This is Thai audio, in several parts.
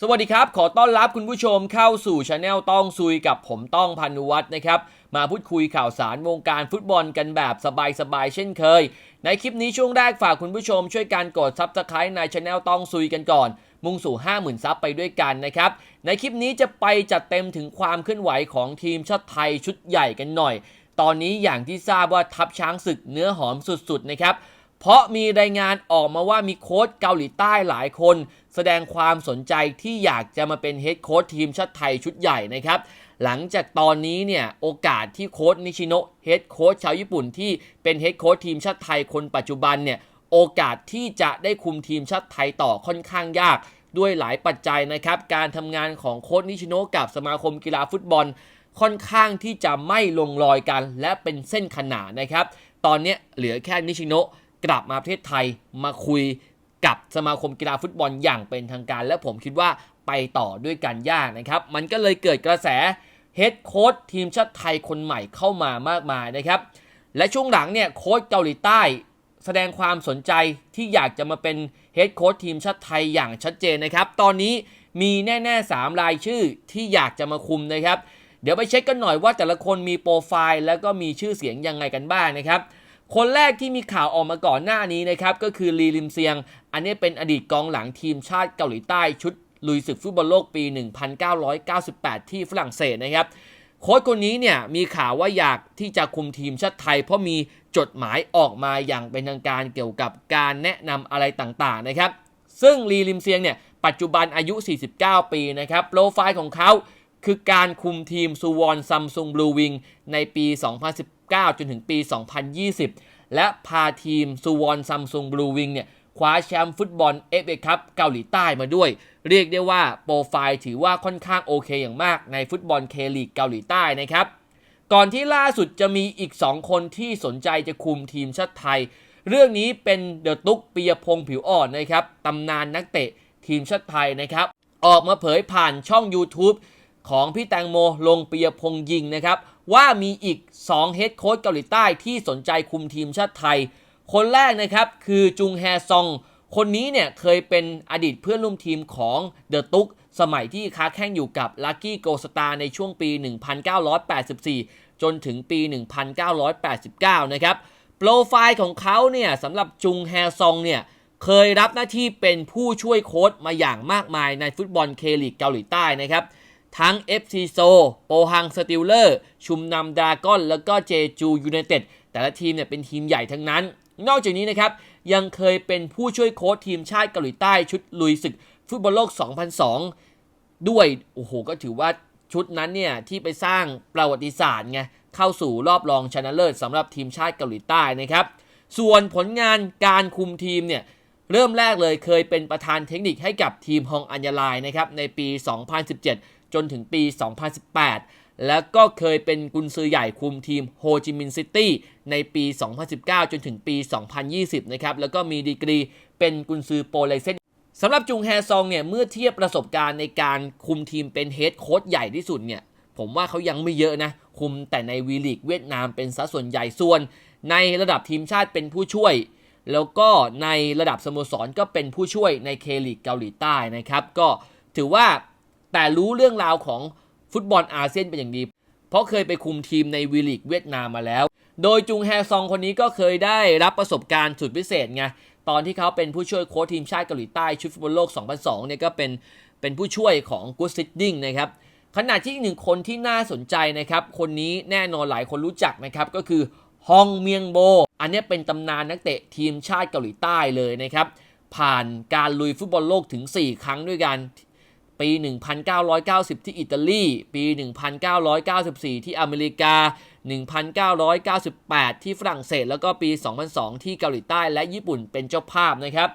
สวัสดีครับ ขอต้อนรับคุณผู้ชมเข้าสู่ช anel ต้องซุยกับผมต้องพันุวัฒน์นะครับ มาพูดคุยข่าวสารวงการฟุตบอลกันแบบสบายๆเช่นเคย ในคลิปนี้ช่วงแรกฝากคุณผู้ชมช่วยการกดซับสไคร b ์ในช anel ต้องซุยกันก่อน มุ่งสู่ 50,000ซับไปด้วยกันนะครับ ในคลิปนี้จะไปจัดเต็มถึงความเคลื่อนไหวของทีมชาติไทยชุดใหญ่กันหน่อย ตอนนี้อย่างที่ทราบว่าทัพช้างศึกเนื้อหอมสุดๆนะครับ เพราะมีรายงานออกมาว่ามีโค้ชเกาหลีใต้หลายคน แสดงความสนใจที่อยากจะมาเป็นเฮดโค้ชทีมชาติไทยชุดใหญ่นะครับ หลังจากตอนนี้เนี่ยโอกาสที่โค้ชนิชิโนะเฮดโค้ชชาวญี่ปุ่นที่เป็นเฮดโค้ชทีมชาติไทยคนปัจจุบันเนี่ยโอกาสที่จะได้คุมทีมชาติไทยต่อค่อนข้างยากด้วยหลายปัจจัยนะครับ การทำงานของโค้ชนิชิโนะกับสมาคมกีฬาฟุตบอล ค่อนข้างที่จะไม่ลงรอยกัน และเป็นเส้นขนานนะครับ ตอนนี้เหลือแค่นิชิโนะ กลับมาประเทศไทยมาคุยกับสมาคมกีฬาฟุตบอลอย่างเป็นทางการ และผมคิดว่าไปต่อด้วยกันยากนะครับ มันก็เลยเกิดกระแสเฮดโค้ชทีมชาติไทยคนใหม่เข้ามามากมายนะครับ และช่วงหลังเนี่ยโค้ชเกาหลีใต้แสดงความสนใจที่อยากจะมาเป็นเฮดโค้ชทีมชาติไทยอย่างชัดเจนนะครับ ตอนนี้มีแน่ๆ 3 รายชื่อที่อยากจะมาคุมนะครับ เดี๋ยวไปเช็คกันหน่อยว่าแต่ละคนมีโปรไฟล์ แล้วก็มีชื่อเสียงยังไงกันบ้างนะครับ คนแรกที่มีข่าวออกมาก่อนหน้านี้นะครับก็คือลีลิมเซียง อันนี้เป็นอดีตกองหลังทีมชาติเกาหลีใต้ชุดลุยศึกฟุตบอลโลกปี 1998 ที่ฝรั่งเศสนะครับโค้ชคนนี้เนี่ยมีข่าวว่าอยากที่จะคุมทีมชาติไทย เพราะมีจดหมายออกมาอย่างเป็นทางการเกี่ยวกับการแนะนำอะไรต่างๆนะครับ ซึ่งลีลิมเซียงเนี่ยปัจจุบันอายุ 49 ปีนะครับโปรไฟล์ของเขา คือการคุมทีมซูวอนซัมซุงบลูวิงในปี 2019 จนถึงปี 2020 และพาทีมซูวอนซัมซุงบลูวิงเนี่ยคว้าแชมป์ฟุตบอลเอฟเอคัพเกาหลีใต้มาด้วย เรียกได้ว่าโปรไฟล์ถือว่าค่อนข้างโอเคอย่างมากในฟุตบอลเคลีกเกาหลีใต้นะครับ ก่อนที่ล่าสุดจะมีอีก 2 คนที่สนใจจะคุมทีมชาติไทย เรื่องนี้เป็นเดอะตุกปียพงษ์ผิวอ่อนนะครับตำนานนักเตะทีมชาติไทยนะครับ ออกมาเผยผ่านช่อง YouTube ของพี่แตงโมลงปียพงยิงนะครับ ว่ามีอีก2เฮดโค้ชเกาหลีใต้ที่สนใจคุมทีมชาติไทย คนแรกนะครับคือจุงแฮซอง คนนี้เนี่ยเคยเป็นอดีตเพื่อนร่วมทีมของเดอะตุกสมัยที่ค้าแข่งอยู่กับลั c กี้โกสตาในช่วงปี 1984 จนถึงปี 1989 นะครับโปรไฟล์ของเขาเนี่ยสำหรับจุงแฮซองเนี่ยเคยรับหน้าที่เป็นผู้ช่วยโค้ชมาอย่างมากมายในฟุตบอลเคลีกเกาหลีใต้นะครับ ทั้ง FC โซ โปฮังสติลเลอร์ ชุมนำดราก้อน แล้วก็เจจูยูไนเต็ด แต่ละทีมเนี่ยเป็นทีมใหญ่ทั้งนั้น นอกจากนี้นะครับ ยังเคยเป็นผู้ช่วยโค้ชทีมชาติเกาหลีใต้ชุดลุยศึก ฟุตบอลโลก 2002 ด้วย โอ้โห ก็ถือว่าชุดนั้นเนี่ย ที่ไปสร้างประวัติศาสตร์ไง เข้าสู่รอบรองชนะเลิศสำหรับทีมชาติเกาหลีใต้นะครับ ส่วนผลงานการคุมทีมเนี่ยเริ่มแรกเลยเคยเป็นประธานเทคนิคให้กับทีมฮองอัญญาลายนะครับในปี 2017 จนถึงปี 2018 แล้วก็เคยเป็นกุนซือใหญ่คุมทีมโฮจิมินห์ซิตี้ในปี 2019 จนถึงปี 2020 นะครับ แล้วก็มีดีกรีเป็นกุนซือโปรไลเซนสำหรับจุงแฮซองเนี่ยเมื่อเทียบประสบการณ์ในการคุมทีมเป็นเฮดโค้ชใหญ่ที่สุดเนี่ยผมว่าเขายังไม่เยอะนะ คุมแต่ในวีลีกเวียดนามเป็นสัดส่วนใหญ่ส่วน ในระดับทีมชาติเป็นผู้ช่วย แล้วก็ในระดับสโมสรก็เป็นผู้ช่วยในเคลีกเกาหลีใต้นะครับ ก็ถือว่า แต่รู้เรื่องราวของฟุตบอลอาเซียนเป็นอย่างดี เพราะเคยไปคุมทีมในวีลีกเวียดนามมาแล้ว โดยจุงแฮซองคนนี้ก็เคยได้รับประสบการณ์สุดพิเศษไง ตอนที่เขาเป็นผู้ช่วยโค้ชทีมชาติเกาหลีใต้ชุดฟุตบอลโลก 2002 เนี่ยก็เป็นเป็นผู้ช่วยของกูซิดดิ้งนะครับ ขณะที่อีกหนึ่งคนที่น่าสนใจนะครับ คนนี้แน่นอนหลายคนรู้จักนะครับก็คือฮองเมียงโบ อันนี้เป็นตำนานนักเตะทีมชาติเกาหลีใต้เลยนะครับ ผ่านการลุยฟุตบอลโลกถึง 4 ครั้งด้วยกัน ปี 1990 ที่อิตาลี ปี 1994 ที่อเมริกา 1998 ที่ฝรั่งเศส แล้วก็ปี 2002 ที่เกาหลีใต้และญี่ปุ่นเป็นเจ้าภาพนะครับ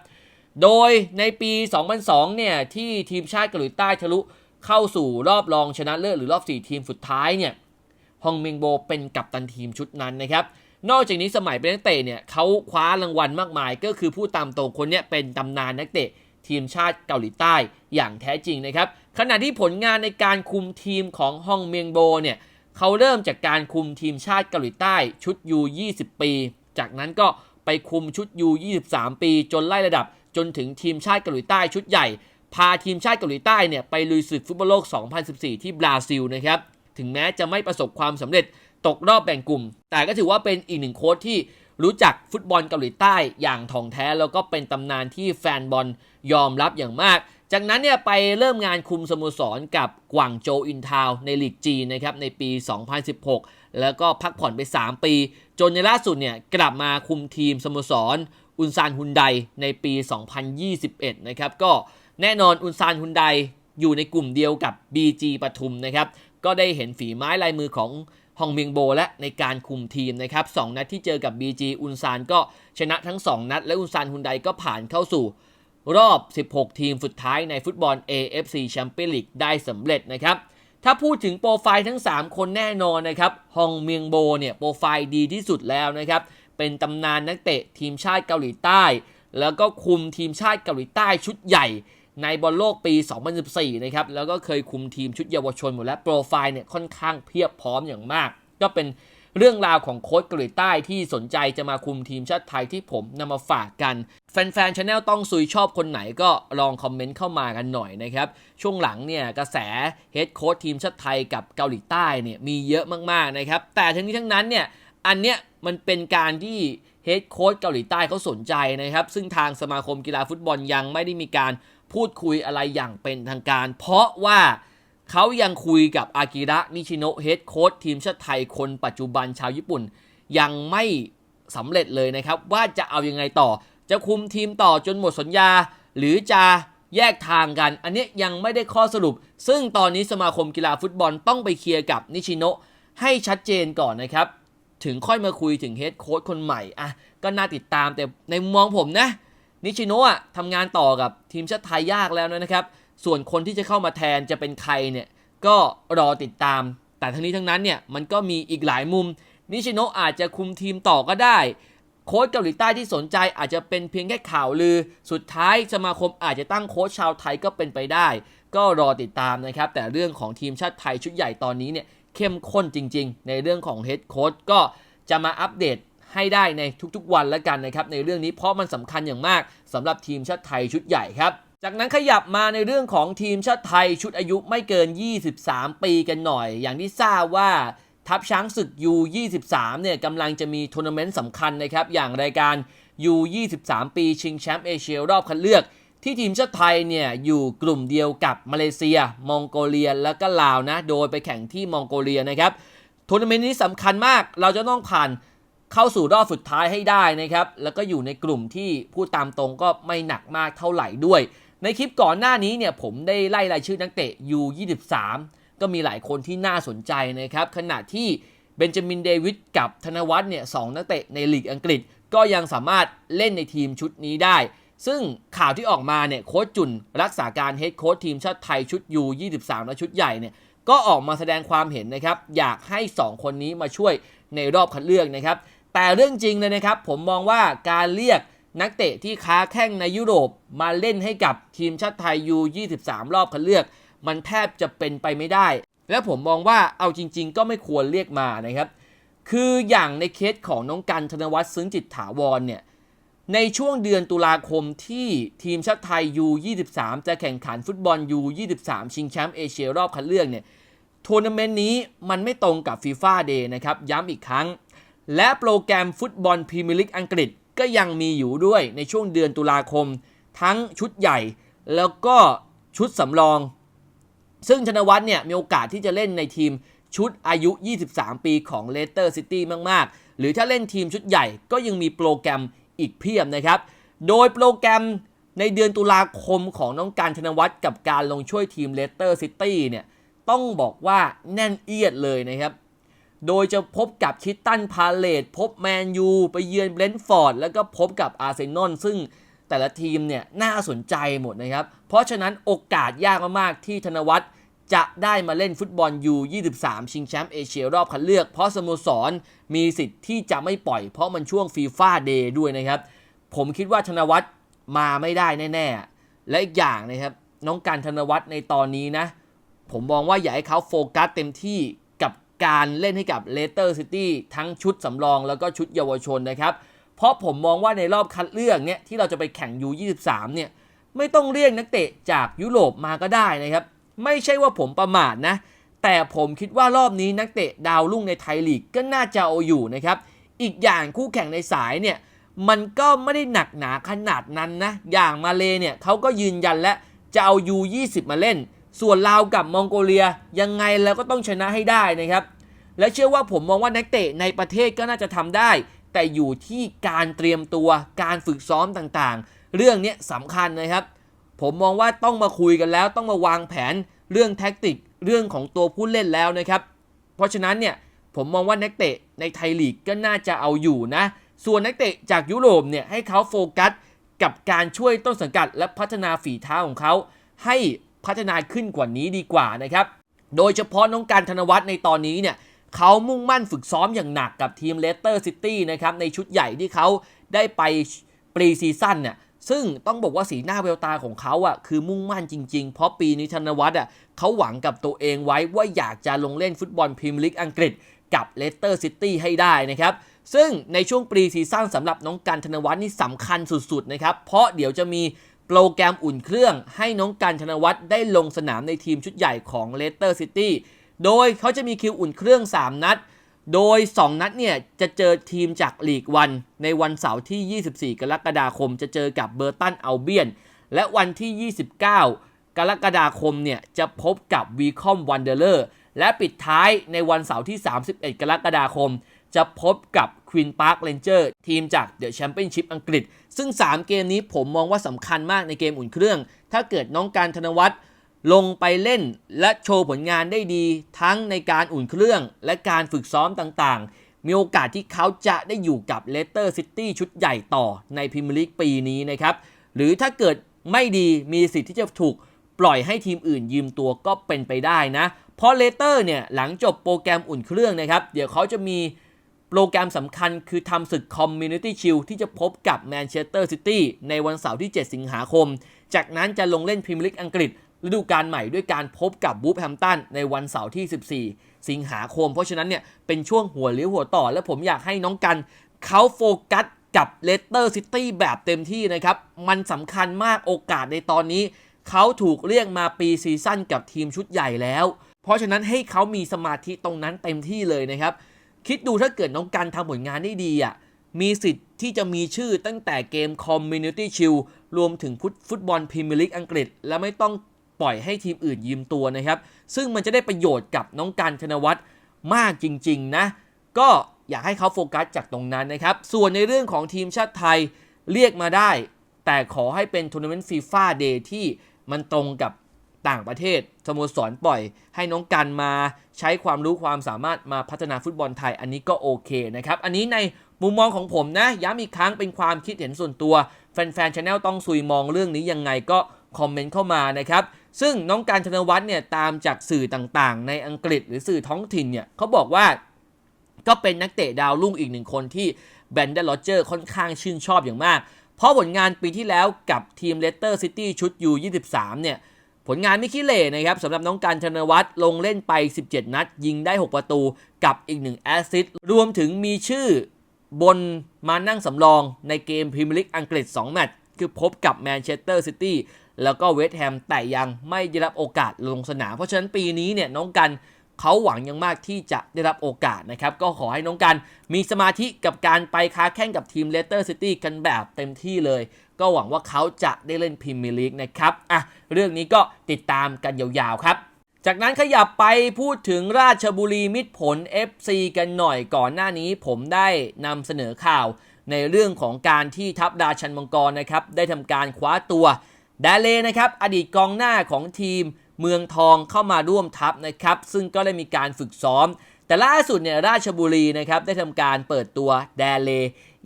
โดยในปี 2002 เนี่ย ที่ทีมชาติเกาหลีใต้ทะลุเข้าสู่รอบรองชนะเลิศหรือรอบ 4 ทีมสุดท้ายเนี่ย ฮองเมงโบเป็นกัปตันทีมชุดนั้นนะครับ นอกจากนี้สมัยเป็นนักเตะเนี่ยเขาคว้ารางวัลมากมาย ก็คือผู้ตามตรงคนเนี้ยเป็นตำนานนักเตะ ทีมชาติเกาหลีใต้อย่างแท้จริงนะครับ ขณะที่ผลงานในการคุมทีมของฮองเมียงโบเนี่ยเขาเริ่มจากการคุมทีมชาติเกาหลีใต้ชุดยู20 ปี จากนั้นก็ไปคุมชุดยู23 ปี จนไล่ระดับจนถึงทีมชาติเกาหลีใต้ชุดใหญ่ พาทีมชาติเกาหลีใต้เนี่ยไปลุยศึกฟุตบอลโลก 2014 ที่บราซิลนะครับถึงแม้จะไม่ประสบความสำเร็จตกรอบแบ่งกลุ่ม แต่ก็ถือว่าเป็นอีกหนึ่งโค้ชที่ รู้จักฟุตบอลเกาหลีใต้อย่างถ่องแท้แล้วก็เป็นตำนานที่แฟนบอลยอมรับอย่างมาก จากนั้นเนี่ยไปเริ่มงานคุมสโมสรกับกวางโจอินทาวในลีกจีนนะครับในปี 2016 แล้วก็พักผ่อนไป 3 ปี จนในล่าสุดเนี่ยกลับมาคุมทีมสโมสรอุนซานฮุนไดในปี 2021 นะครับก็แน่นอนอุนซานฮุนไดอยู่ในกลุ่มเดียวกับ BG ปทุมนะครับ ก็ได้เห็นฝีไม้ลายมือของฮองเมียงโบและในการคุมทีมนะครับสนัดที่เจอกับ BG อุนซานก็ชนะทั้ง 2 นัด และอุนซานฮุนไดก็ผ่านเข้าสู่ รอบ 16 ทีมสุดท้ายในฟุตบอล AFC Champions League ได้สำเร็จนะครับ ถ้าพูดถึงโปรไฟล์ทั้ง 3 คนแน่นอนนะครับฮองเมียงโบเนี่ยโปรไฟล์ดีที่สุดแล้วนะครับเป็นตำนานนักเตะทีมชาติเกาหลีใต้ แล้วก็คุมทีมชาติเกาหลีใต้ชุดใหญ่ ในบอลโลกปี 2014 นะครับ แล้วก็เคยคุมทีมชุดเยาวชนหมดแล้ว โปรไฟล์เนี่ยค่อนข้างเพียบพร้อมอย่างมาก ก็เป็นเรื่องราวของโค้ชเกาหลีใต้ที่สนใจจะมาคุมทีมชาติไทยที่ผมนำมาฝากกัน แฟนๆชาแนลต้องซุยชอบคนไหนก็ลองคอมเมนต์เข้ามากันหน่อยนะครับ ช่วงหลังเนี่ยกระแสเฮดโค้ชทีมชาติไทยกับเกาหลีใต้เนี่ยมีเยอะมากๆนะครับ แต่ทั้งนี้ทั้งนั้นเนี่ยอันเนี้ยมันเป็นการที่เฮดโค้ชเกาหลีใต้เขาสนใจนะครับ ซึ่งทางสมาคมกีฬาฟุตบอลยังไม่ได้มีการ พูดคุยอะไรอย่างเป็นทางการ เพราะว่าเขายังคุยกับอากิระนิชิโนะเฮดโค้ชทีมชาติไทยคนปัจจุบันชาวญี่ปุ่น ยังไม่สำเร็จเลยนะครับ ว่าจะเอายังไงต่อ จะคุมทีมต่อจนหมดสัญญา หรือจะแยกทางกัน อันนี้ยังไม่ได้ข้อสรุป ซึ่งตอนนี้สมาคมกีฬาฟุตบอลต้องไปเคลียร์กับนิชิโนะให้ชัดเจนก่อนนะครับ ถึงค่อยมาคุยถึงเฮดโค้ชคนใหม่อะก็น่าติดตามแต่ในมุมมองผมนะ นิชิโนะทำงานต่อกับทีมชาติไทยยากแล้วนะครับ ส่วนคนที่จะเข้ามาแทนจะเป็นใครเนี่ยก็รอติดตาม แต่ทั้งนี้ทั้งนั้นเนี่ยมันก็มีอีกหลายมุม นิชิโนะอาจจะคุมทีมต่อก็ได้ โค้ชเกาหลีใต้ที่สนใจอาจจะเป็นเพียงแค่ข่าวลือ สุดท้ายสมาคมอาจจะตั้งโค้ชชาวไทยก็เป็นไปได้ ก็รอติดตามนะครับ แต่เรื่องของทีมชาติไทยชุดใหญ่ตอนนี้เนี่ยเข้มข้นจริง ๆ ในเรื่องของเฮดโค้ชก็จะมาอัปเดต ให้ได้ในทุกๆวันแล้วกันนะครับในเรื่องนี้เพราะมันสำคัญอย่างมากสำหรับทีมชาติไทยชุดใหญ่ครับจากนั้นขยับมาในเรื่องของทีมชาติไทยชุดอายุไม่เกิน 23 ปีกันหน่อย อย่างที่ทราบว่าทัพช้างศึก U23 เนี่ยกำลังจะมีทัวร์นาเมนต์สำคัญนะครับ อย่างรายการ U23 ปีชิงแชมป์เอเชียรอบคัดเลือก ที่ทีมชาติไทยเนี่ยอยู่กลุ่มเดียวกับมาเลเซีย มองโกเลียและก็ลาวนะ โดยไปแข่งที่มองโกเลียนะครับทัวร์นาเมนต์นี้สำคัญมากเราจะต้องผ่าน เข้าสู่รอบสุดท้ายให้ได้นะครับ แล้วก็อยู่ในกลุ่มที่พูดตามตรงก็ไม่หนักมากเท่าไหร่ด้วย ในคลิปก่อนหน้านี้เนี่ยผมได้ไล่รายชื่อนักเตะ U23 ก็มีหลายคนที่น่าสนใจนะครับ ขณะที่เบนจามินเดวิดกับธนวัฒน์เนี่ยสองนักเตะในลีกอังกฤษ ก็ยังสามารถเล่นในทีมชุดนี้ได้ ซึ่งข่าวที่ออกมาเนี่ยโค้ชจุนรักษาการเฮดโค้ชทีมชาติไทยชุด U23 และชุดใหญ่เนี่ยก็ออกมาแสดงความเห็นนะครับ อยากให้ 2 คนนี้มาช่วยในรอบคัดเลือกนะครับ แต่เรื่องจริงเลยนะครับ ผมมองว่าการเรียกนักเตะที่ค้าแข้งในยุโรปมาเล่นให้กับทีมชาติไทย U23 รอบคัดเลือก มันแทบจะเป็นไปไม่ได้ และผมมองว่าเอาจริง ๆ ก็ไม่ควรเรียกมานะครับ คืออย่างในเคสของน้องกันธนวัฒน์ซึ้งจิตถาวรเนี่ยในช่วงเดือนตุลาคมที่ทีมชาติไทย U23 จะแข่งขันฟุตบอล U23 ชิงแชมป์เอเชียรอบคัดเลือกเนี่ยทัวร์นาเมนต์นี้มันไม่ตรงกับ FIFA Day นะครับ ย้ำอีกครั้ง และโปรแกรมฟุตบอลพรีเมียร์ลีกอังกฤษก็ยังมีอยู่ด้วยในช่วงเดือนตุลาคม ทั้งชุดใหญ่ แล้วก็ชุดสำรอง ซึ่งธนวัฒน์เนี่ยมีโอกาสที่จะเล่นในทีมชุดอายุ 23 ปีของเลสเตอร์ซิตี้มาก ๆ หรือถ้าเล่นทีมชุดใหญ่ก็ยังมีโปรแกรมอีกเพียบนะครับ โดยโปรแกรมในเดือนตุลาคมของน้องการธนวัฒน์กับการลงช่วยทีมเลสเตอร์ซิตี้เนี่ยต้องบอกว่าแน่นเอียดเลยนะครับ โดยจะพบกับคิตตันพาเลตพบแมนยูไปเยือนเบรนท์ฟอร์ดแล้วก็พบกับอาร์เซนอลซึ่งแต่ละทีมเนี่ยน่าสนใจหมดนะครับ เพราะฉะนั้นโอกาสยากมากๆที่ธนวัฒน์จะได้มาเล่นฟุตบอล U23 ชิงแชมป์เอเชียรอบคัดเลือก เพราะสโมสรมีสิทธิ์ที่จะไม่ปล่อยเพราะมันช่วงฟีฟ่าเดย์ด้วยนะครับ ผมคิดว่าธนวัฒน์มาไม่ได้แน่ ๆ และอีกอย่างนะครับ น้องการธนวัฒน์ในตอนนี้นะ ผมมองว่าอยากให้เขาโฟกัสเต็มที่ การเล่นให้กับเลสเตอร์ซิตี้ทั้งชุดสำรองแล้วก็ชุดเยาวชนนะครับ เพราะผมมองว่าในรอบคัดเลือกเนี่ยที่เราจะไปแข่ง U23 เนี่ยไม่ต้องเรียกนักเตะจากยุโรปมาก็ได้นะครับ ไม่ใช่ว่าผมประมาทนะ แต่ผมคิดว่ารอบนี้นักเตะดาวรุ่งในไทยลีกก็น่าจะเอาอยู่นะครับ อีกอย่างคู่แข่งในสายเนี่ยมันก็ไม่ได้หนักหนาขนาดนั้นนะ อย่างมาเลเนี่ยเขาก็ยืนยันและจะเอา U20 มาเล่น ส่วนลาวกับมองโกเลียยังไงแล้วก็ต้องชนะให้ได้นะครับ และเชื่อว่าผมมองว่านักเตะในประเทศก็น่าจะทำได้ แต่อยู่ที่การเตรียมตัวการฝึกซ้อมต่างๆ เรื่องนี้สำคัญนะครับ ผมมองว่าต้องมาคุยกันแล้ว ต้องมาวางแผนเรื่องแท็กติกเรื่องของตัวผู้เล่นแล้วนะครับ เพราะฉะนั้นเนี่ยผมมองว่านักเตะในไทยลีกก็น่าจะเอาอยู่นะ ส่วนนักเตะจากยุโรปเนี่ยให้เขาโฟกัสกับการช่วยต้นสังกัดและพัฒนาฝีเท้าของเขาให้ พัฒนาขึ้นกว่านี้ดีกว่านะครับ โดยเฉพาะน้องการธนวัฒน์ในตอนนี้เนี่ยเขามุ่งมั่นฝึกซ้อมอย่างหนักกับทีมเลสเตอร์ซิตี้นะครับในชุดใหญ่ที่เขาได้ไปปรีซีซั่นเนี่ยซึ่งต้องบอกว่าสีหน้าแววตาของเขาอะคือมุ่งมั่นจริงๆ เพราะปีนี้ธนวัฒน์อะเขาหวังกับตัวเองไว้ว่าอยากจะลงเล่นฟุตบอลพรีเมียร์ลีกอังกฤษกับเลสเตอร์ซิตี้ให้ได้นะครับ ซึ่งในช่วงปรีซีซั่นสำหรับน้องกันธนวัฒน์นี่สำคัญสุดๆนะครับ เพราะเดี๋ยวจะมี โปรแกรมอุ่นเครื่องให้น้องกันธนวัฒน์ได้ลงสนามในทีมชุดใหญ่ของเลสเตอร์ซิตี้ โดยเขาจะมีคิวอุ่นเครื่อง 3 นัด โดย 2 นัดเนี่ยจะเจอทีมจากลีกวัน ในวันเสาร์ที่ 24 กรกฎาคม จะเจอกับเบอร์ตันอัลเบียน และวันที่ 29 กรกฎาคมเนี่ยจะพบกับวีคอมวันเดอร์และปิดท้ายในวันเสาร์ที่ 31 กรกฎาคม จะพบกับควีนพาร์คเ n นเจอร์ทีมจากเดอะแชมเปี้ยนชิพอังกฤษ ซึ่ง 3 เกมนี้ผมมองว่าสำคัญมากในเกมอุ่นเครื่อง ถ้าเกิดน้องการธนวัฒน์ลงไปเล่นและโชว์ผลงานได้ดี ทั้งในการอุ่นเครื่อง และการฝึกซ้อมต่างๆ มีโอกาสที่เขาจะได้อยู่กับเลสเตอร์ซิตี้ชุดใหญ่ต่อในพรีเมียร์ลีกปีนี้นะครับ หรือถ้าเกิดไม่ดีมีสิทธิ์ที่จะถูกปล่อยให้ทีมอื่นยืมตัวก็เป็นไปได้นะ เพราะเลสเตอร์เนี่ยหลังจบโปรแกรมอุ่นเครื่องนะครับ เดี๋ยวเขาจะมี โปรแกรมสำคัญคือทำศึกคอมมูนิตี้ชิลที่จะพบกับแมนเชสเตอร์ซิตี้ในวันเสาร์ที่ 7 สิงหาคม จากนั้นจะลงเล่นพรีเมียร์ลีกอังกฤษฤดูกาลใหม่ด้วยการพบกับบูฟแฮมตันในวันเสาร์ที่ 14 สิงหาคม เพราะฉะนั้นเนี่ยเป็นช่วงหัวเลี้ยวหัวต่อ และผมอยากให้น้องกันเขาโฟกัสกับเลสเตอร์ซิตี้แบบเต็มที่นะครับ มันสำคัญมากโอกาสในตอนนี้ เขาถูกเรียกมาปีซีซั่นกับทีมชุดใหญ่แล้ว เพราะฉะนั้นให้เขามีสมาธิตรงนั้นเต็มที่เลยนะครับ คิดดูถ้าเกิดน้องกันทำผลงานได้ดีอะมีสิทธิ์ที่จะมีชื่อตั้งแต่เกม Community Shield รวมถึงฟุตบอลพรีเมียร์ลีกอังกฤษ และไม่ต้องปล่อยให้ทีมอื่นยืมตัวนะครับ ซึ่งมันจะได้ประโยชน์กับน้องกันธนวัฒน์มากจริง ๆ นะ ก็อยากให้เขาโฟกัสจากตรงนั้นนะครับ ส่วนในเรื่องของทีมชาติไทยเรียกมาได้ แต่ขอให้เป็นทัวร์นาเมนต์ฟีฟ่าเดย์ที่มันตรงกับ ต่างประเทศสโมสรปล่อย ให้น้องกันมาใช้ความรู้ความสามารถมาพัฒนาฟุตบอลไทยอันนี้ก็โอเคนะครับ อันนี้ในมุมมองของผมนะ ย้ำอีกครั้งเป็นความคิดเห็นส่วนตัว แฟนๆชาแนลต้องซุยมองเรื่องนี้ยังไงก็คอมเมนต์เข้ามานะครับ ซึ่งน้องการธนวัฒน์เนี่ยตามจากสื่อต่างๆ ในอังกฤษหรือสื่อท้องถิ่นเนี่ยเขาบอกว่าก็เป็นนักเตะดาวรุ่งอีกหนึ่งคนที่แบนเดอร์โรเจอร์ค่อนข้างชื่นชอบอย่างมาก เพราะผลงานปีที่แล้วกับทีมเลสเตอร์ซิตี้ชุด U23 เนี่ย ผลงานไม่ขี้เหร่นะครับสำหรับน้องการธนวัฒน์ลงเล่นไป 17 นัด ยิงได้ 6 ประตูกับอีก 1 แอสซิสต์รวมถึงมีชื่อบนมานั่งสำรองในเกมพรีเมียร์ลีกอังกฤษ 2 แมตช์คือพบกับแมนเชสเตอร์ซิตี้แล้วก็เวสต์แฮมแต่ยังไม่ได้รับโอกาสลงสนาม เพราะฉะนั้นปีนี้เนี่ยน้องกันเขาหวังยังมากที่จะได้รับโอกาสนะครับ ก็ขอให้น้องกันมีสมาธิกับการไปค้าแข่งกับทีมเลสเตอร์ซิตี้กันแบบเต็มที่เลย ก็หวังว่าเขาจะได้เล่นพรีเมียร์ลีกนะครับอะเรื่องนี้ก็ติดตามกันยาวๆครับจากนั้นขยับไปพูดถึงราชบุรีมิตรผล FC กันหน่อยก่อนหน้านี้ผมได้นำเสนอข่าวในเรื่องของการที่ทัพดาชันมังกรนะครับ ได้ทำการคว้าตัวดาเลนะครับ อดีตกองหน้าของทีมเมืองทองเข้ามาร่วมทัพนะครับ ซึ่งก็ได้มีการฝึกซ้อม แต่ล่าสุดเนี่ยราชบุรีนะครับ ได้ทำการเปิดตัวแดเล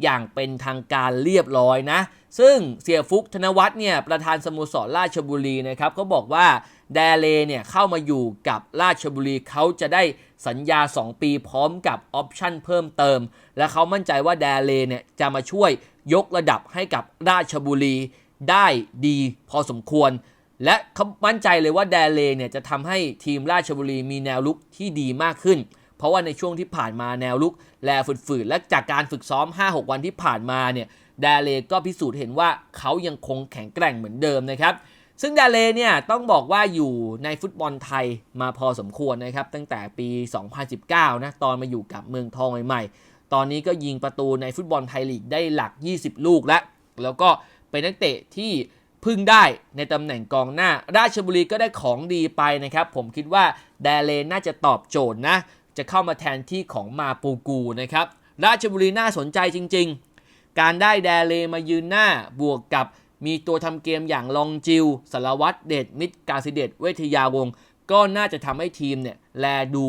อย่างเป็นทางการเรียบร้อยนะ ซึ่งเสียฟุกธนวัฒน์เนี่ยประธานสโมสรราชบุรีนะครับเขาบอกว่าแดเลเนี่ยเข้ามาอยู่กับราชบุรีเขาจะได้สัญญา 2 ปีพร้อมกับออปชั่นเพิ่มเติม และเขามั่นใจว่าแดเลเนี่ยจะมาช่วยยกระดับให้กับราชบุรีได้ดีพอสมควร และเขามั่นใจเลยว่าแดเลเนี่ยจะทำให้ทีมราชบุรีมีแนวลุกที่ดีมากขึ้น ราะว่าในช่วงที่ผ่านมาแนวลุกแลฝืดๆและจากการฝึกซ้อม 5-6 วันที่ผ่านมาเนี่ยแดเลก็พิสูจน์เห็นว่าเขายังคงแข็งแกร่งเหมือนเดิมนะครับซึ่งดาเลเนี่ยต้องบอกว่าอยู่ในฟุตบอลไทยมาพอสมควรนะครับ ตั้งแต่ปี 2019 นะตอนมาอยู่กับเมืองทองใหม่ๆ ตอนนี้ก็ยิงประตูในฟุตบอลไทยลีกได้หลัก 20 ลูกแล้ว แล้วก็เป็นนักเตะที่พึ่งได้ในตำแหน่งกองหน้า ราชบุรีก็ได้ของดีไปนะครับ ผมคิดว่าแดเลน่าจะตอบโจทย์นะ จะเข้ามาแทนที่ของมาปูกูนะครับ ราชบุรีน่าสนใจจริง ๆ การได้แดเลมายืนหน้าบวกกับมีตัวทำเกมอย่างลองจิวสารวัตรเดชมิตรกาซิเดชเวทยาวง ก็น่าจะทำให้ทีมเนี่ยแลดู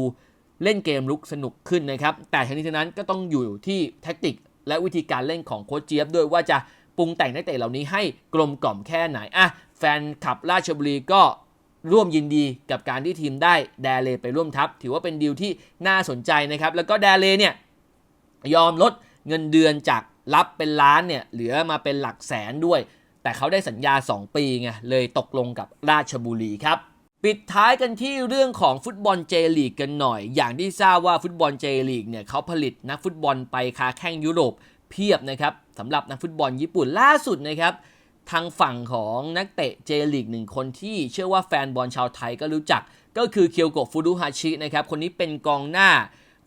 เล่นเกมลุกสนุกขึ้นนะครับ แต่ทั้งนี้ทั้งนั้นก็ต้องอยู่ที่แท็กติก และวิธีการเล่นของโค้ชเจี๊ยบด้วยว่าจะปรุงแต่งนักเตะเหล่านี้ให้กลมกล่อมแค่ไหนอะแฟนขับราชบุรีก็ ร่วมยินดีกับการที่ทีมได้แดเลไปร่วมทัพ ถือว่าเป็นดีลที่น่าสนใจนะครับ แล้วก็แดเลเนี่ยยอมลดเงินเดือนจากรับเป็นล้านเนี่ยเหลือมาเป็นหลักแสนด้วย แต่เขาได้สัญญา 2 ปีไงเลยตกลงกับราชบุรีครับ ปิดท้ายกันที่เรื่องของฟุตบอลเจลีกกันหน่อย อย่างที่ทราบว่าฟุตบอลเจลีกเนี่ยเขาผลิตนักฟุตบอลไปค้าแข่งยุโรปเพียบนะครับสำหรับนักฟุตบอลญี่ปุ่นล่าสุดนะครับ ทางฝั่งของนักเตะเจลีกหนึ่งคนที่เชื่อว่าแฟนบอลชาวไทยก็รู้จัก ก็คือเคียวโกฟูรุฮาชินะครับคนนี้เป็นกองหน้า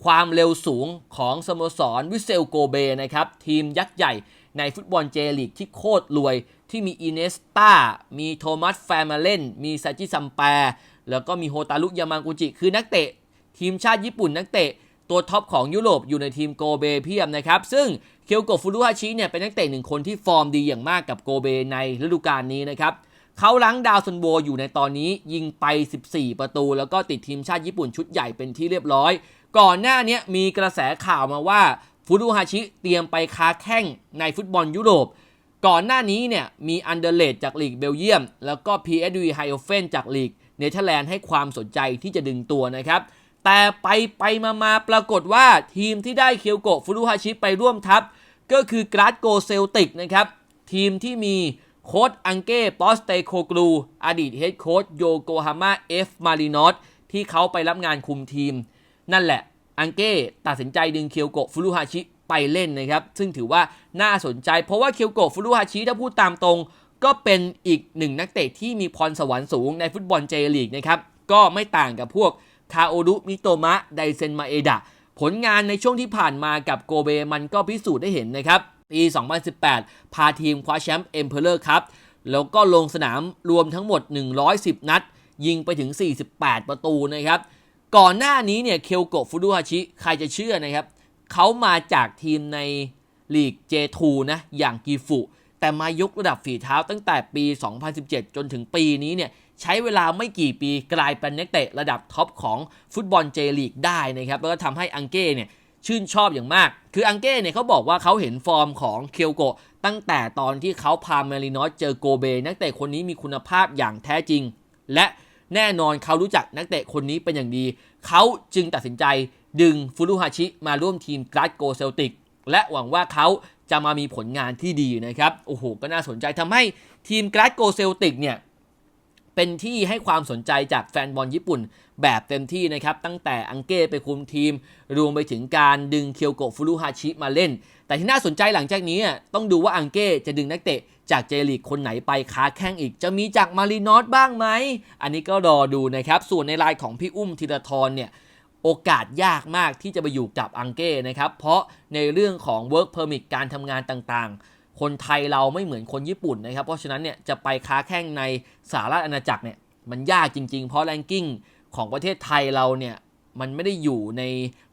ความเร็วสูงของสโมสรวิเซลโกเบนะครับทีมยักษ์ใหญ่ในฟุตบอลเจลีกที่โคตรรวย ที่มีอินเนสตามีโทมัสแฟร์มาเลนมีซาจิซัมแปร์แล้วก็มีโฮตารุยามังกุจิ คือนักเตะ ทีมชาติญี่ปุ่นนักเตะ ตัวท็อปของยุโรปอยู่ในทีมโกเบเพียบนะครับ ซึ่ง เคียวโกฟูรุฮาชิเนี่ยเป็นนักเตะหนึ่งคนที่ฟอร์มดีอย่างมากกับโกเบในฤดูกาลนี้นะครับเขาล้างดาวซันโบอยู่ในตอนนี้ยิงไป 14 ประตู แล้วก็ติดทีมชาติญี่ปุ่นชุดใหญ่เป็นที่เรียบร้อย ก่อนหน้านี้มีกระแสข่าวมาว่าฟูรุฮาชิเตรียมไปค้าแข้งในฟุตบอลยุโรป ก่อนหน้านี้เนี่ยมีอันเดอร์เลดจากลีกเบลเยียม แล้วก็ PSV ไฮโอเฟนจากลีกเนเธอร์แลนด์ให้ความสนใจที่จะดึงตัวนะครับ แต่ไปไปมามาปรากฏว่าทีมที่ได้เคียวโกะฟูรุฮาชิไปร่วมทัพ ก็คือกราสโกเซลติกนะครับ ทีมที่มีโค้ชอังเก้ปอสเตโคกลูอดีตเฮดโค้ชโยโกฮาม่าเอฟมารินอสที่เขาไปรับงานคุมทีม นั่นแหละ อังเก้ตัดสินใจดึงเคียวโกฟูรุฮาชิไปเล่นนะครับ ซึ่งถือว่าน่าสนใจ เพราะว่าเคียวโกฟูรุฮาชิถ้าพูดตามตรง ก็เป็นอีกหนึ่งนักเตะที่มีพรสวรรค์สูงในฟุตบอลเจลีกนะครับ ก็ไม่ต่างกับพวกคาโอรุมิโตมะไดเซนมาเอดะ ผลงานในช่วงที่ผ่านมากับโกเบมันก็พิสูจน์ได้เห็นนะครับ ปี 2018 พาทีมคว้าแชมป์เอ็มเพลเลอร์ครับ แล้วก็ลงสนามรวมทั้งหมด 110 นัด ยิงไปถึง 48 ประตูนะครับ ก่อนหน้านี้เนี่ยเคลโกฟุรุฮาชิ ใครจะเชื่อนะครับ เขามาจากทีมในลีก J2 นะ อย่างกีฟุ แต่มายกระดับฝีเท้าตั้งแต่ปี 2017 จนถึงปีนี้เนี่ย ใช้เวลาไม่กี่ปีกลายเป็นนักเตะระดับท็อปของฟุตบอลเจลีกได้นะครับแล้วก็ทำให้อังเก้เนี่ยชื่นชอบอย่างมาก คืออังเก้เนี่ยเขาบอกว่าเขาเห็นฟอร์มของเคียวโกะตั้งแต่ตอนที่เขาพาเมรินอสเจอโกเบ นักเตะคนนี้มีคุณภาพอย่างแท้จริง และแน่นอนเขารู้จักนักเตะคนนี้เป็นอย่างดี เขาจึงตัดสินใจดึงฟูรุฮาชิมาร่วมทีมกราสโกเซลติก และหวังว่าเขาจะมามีผลงานที่ดีนะครับ โอ้โห ก็น่าสนใจทำให้ทีมกราสโกเซลติกเนี่ย เป็นที่ให้ความสนใจจากแฟนบอลญี่ปุ่น แบบเต็มที่นะครับ ตั้งแต่อังเก้ไปคุมทีม รวมไปถึงการดึงเคียวโกฟูรุฮาชิมาเล่น แต่ที่น่าสนใจหลังจากนี้อะต้องดูว่าอังเก้จะดึงนักเตะจากเจลีกคนไหนไปค้าแข้งอีก จะมีจากมารีนอสบ้างไหม อันนี้ก็รอดูนะครับ ส่วนในรายของพี่อุ้มธีรทรเนี่ยโอกาสยากมากที่จะไปอยู่กับอังเก้นะครับ เพราะในเรื่องของ work permit การทำงานต่างๆ คนไทยเราไม่เหมือนคนญี่ปุ่นนะครับ เพราะฉะนั้นเนี่ยจะไปค้าแข้งในสหรัฐอาณาจักรเนี่ยมันยากจริง ๆ เพราะแรงกิ้งของประเทศไทยเราเนี่ยมันไม่ได้อยู่ใน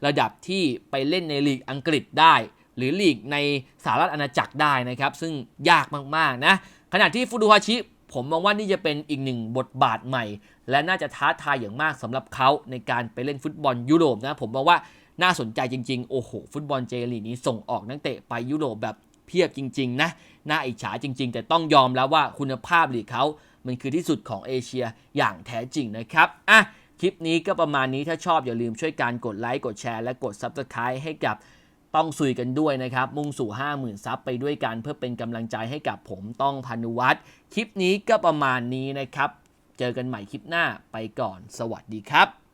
ระดับที่ไปเล่นในลีกอังกฤษได้ หรือลีกในสหรัฐอาณาจักรได้นะครับ ซึ่งยากมากๆนะขณะที่ฟูดูฮาชิผมมองว่านี่จะเป็นอีกหนึ่งบทบาทใหม่ และน่าจะท้าทายอย่างมากสำหรับเขาในการไปเล่นฟุตบอลยุโรปนะผมมองว่าน่าสนใจจริง ๆ โอ้โห ฟุตบอลเจลีนี้ส่งออกนักเตะไปยุโรปแบบ เพียบจริง ๆ นะ น่าอิจฉาจริง ๆ แต่ต้องยอมแล้วว่าคุณภาพลีกเขา มันคือที่สุดของเอเชียอย่างแท้จริงนะครับอะคลิปนี้ก็ประมาณนี้ถ้าชอบอย่าลืมช่วยการกดไลค์กดแชร์และกด Subscribe ให้กับต้องซุยกันด้วยนะครับ มุ่งสู่ 50,000ซับไปด้วยกัน เพื่อเป็นกำลังใจให้กับผมต้องพานุวัฒน์คลิปนี้ก็ประมาณนี้นะครับ เจอกันใหม่คลิปหน้าไปก่อน สวัสดีครับ